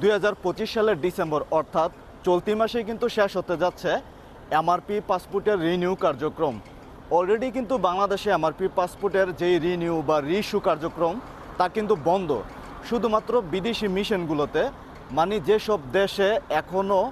দুই হাজার পঁচিশ সালের ডিসেম্বর, অর্থাৎ চলতি মাসেই কিন্তু শেষ হতে যাচ্ছে এমআরপি পাসপোর্টের রিনিউ কার্যক্রম। অলরেডি কিন্তু বাংলাদেশে এমআরপি পাসপোর্টের যেই রিনিউ বা রিইস্যু কার্যক্রম, তা কিন্তু বন্ধ। শুধুমাত্র বিদেশি মিশনগুলোতে মানে যেসব দেশে এখনও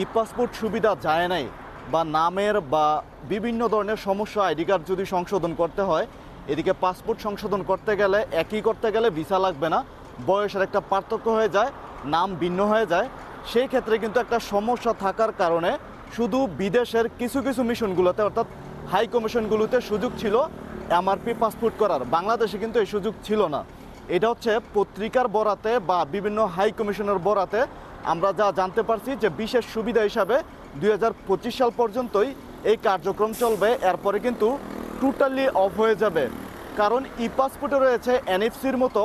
ই পাসপোর্ট সুবিধা যায় নাই বা নামের বা বিভিন্ন ধরনের সমস্যা আইডি কার্ড যদি সংশোধন করতে হয়, এদিকে পাসপোর্ট সংশোধন করতে গেলে, একই করতে গেলে ভিসা লাগবে না, বয়সের একটা পার্থক্য হয়ে যায়। নাম ভিন্ন হয়ে যায়, সেই ক্ষেত্রে কিন্তু একটা সমস্যা থাকার কারণে শুধু বিদেশের কিছু কিছু মিশনগুলোতে, অর্থাৎ হাই কমিশনগুলোতে সুযোগ ছিল এমআরপি পাসপোর্ট করার। বাংলাদেশে কিন্তু এই সুযোগ ছিল না। এটা হচ্ছে পত্রিকার বরাতে বা বিভিন্ন হাই কমিশনের বরাতে আমরা যা জানতে পারছি যে বিশেষ সুবিধা হিসাবে দু হাজার পঁচিশ সাল পর্যন্তই এই কার্যক্রম চলবে। এরপরে কিন্তু টোটালি অফ হয়ে যাবে। কারণ ই পাসপোর্টে রয়েছে এনএফসির মতো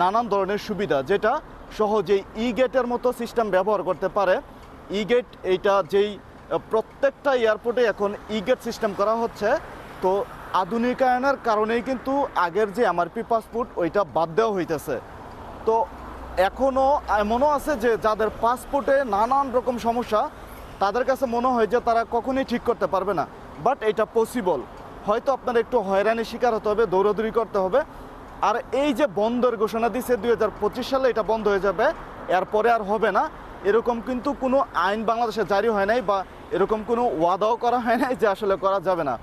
নানান ধরনের সুবিধা, যেটা সহজেই ই গেটের মতো সিস্টেম ব্যবহার করতে পারে। ই গেট এইটা যেই প্রত্যেকটা এয়ারপোর্টে এখন ই গেট সিস্টেম করা হচ্ছে। তো আধুনিকায়নের কারণেই কিন্তু আগের যে এমআরপি পাসপোর্ট ওইটা বাদ দেওয়া হইতেছে। তো এখনও এমনও আছে যে যাদের পাসপোর্টে নানান রকম সমস্যা, তাদের কাছে মনে হয় যে তারা কখনোই ঠিক করতে পারবে না। বাট এটা পসিবল হয়তো আপনার একটু হয়রানির শিকার হতে হবে, দৌড়াদৌড়ি করতে হবে। আর এই যে বন্ধের ঘোষণা দিচ্ছে দুই সালে, এটা বন্ধ হয়ে যাবে। এরপরে আর হবে না। এরকম কিন্তু কোনো আইন বাংলাদেশে জারি হয় নাই বা এরকম কোনো ওয়াদাও করা হয় নাই যে আসলে করা যাবে না।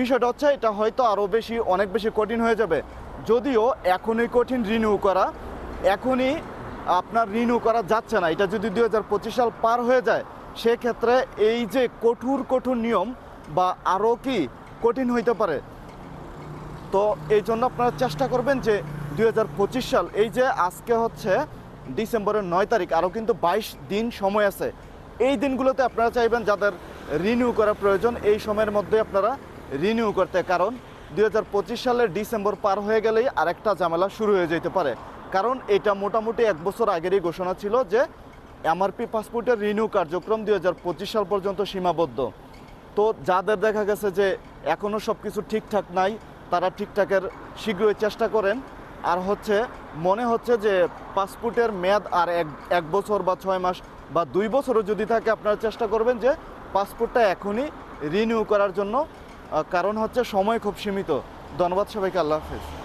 বিষয়টা হচ্ছে, এটা হয়তো আরও বেশি, অনেক বেশি কঠিন হয়ে যাবে। যদিও এখনই কঠিন রিনিউ করা, এখনই আপনার রিনিউ করা যাচ্ছে না। এটা যদি দু হাজার পঁচিশ সাল পার হয়ে যায়, সেক্ষেত্রে এই যে কঠোর কঠোর নিয়ম বা আরও কি কঠিন হইতে পারে তো এই জন্য আপনারা চেষ্টা করবেন যে দু হাজার পঁচিশ সাল, এই যে আজকে হচ্ছে ডিসেম্বরের নয় তারিখ, আরও কিন্তু বাইশ দিন সময় আছে। এই দিনগুলোতে আপনারা চাইবেন যাদের রিনিউ করা প্রয়োজন, এই সময়ের মধ্যে আপনারা রিনিউ করতে, কারণ দু হাজার পঁচিশ সালের ডিসেম্বর পার হয়ে গেলেই আরেকটা ঝামেলা শুরু হয়ে যেতে পারে। কারণ এটা মোটামুটি এক বছর আগেরই ঘোষণা ছিল যে এমআরপি পাসপোর্টের রিনিউ কার্যক্রম দু হাজার পঁচিশ সাল পর্যন্ত সীমাবদ্ধ। তো যাদের দেখা গেছে যে এখনও সব কিছু ঠিকঠাক নাই তারা ঠিকঠাকের শীঘ্রই চেষ্টা করেন। আর হচ্ছে, মনে হচ্ছে যে পাসপোর্টের মেয়াদ আর এক এক বছর বা ছয় মাস বা দুই বছরও যদি থাকে, আপনারা চেষ্টা করবেন যে পাসপোর্টটা এখনই রিনিউ করার জন্য। কারণ হচ্ছে সময় খুব সীমিত। ধন্যবাদ সবাইকে, আল্লাহ হাফেজ।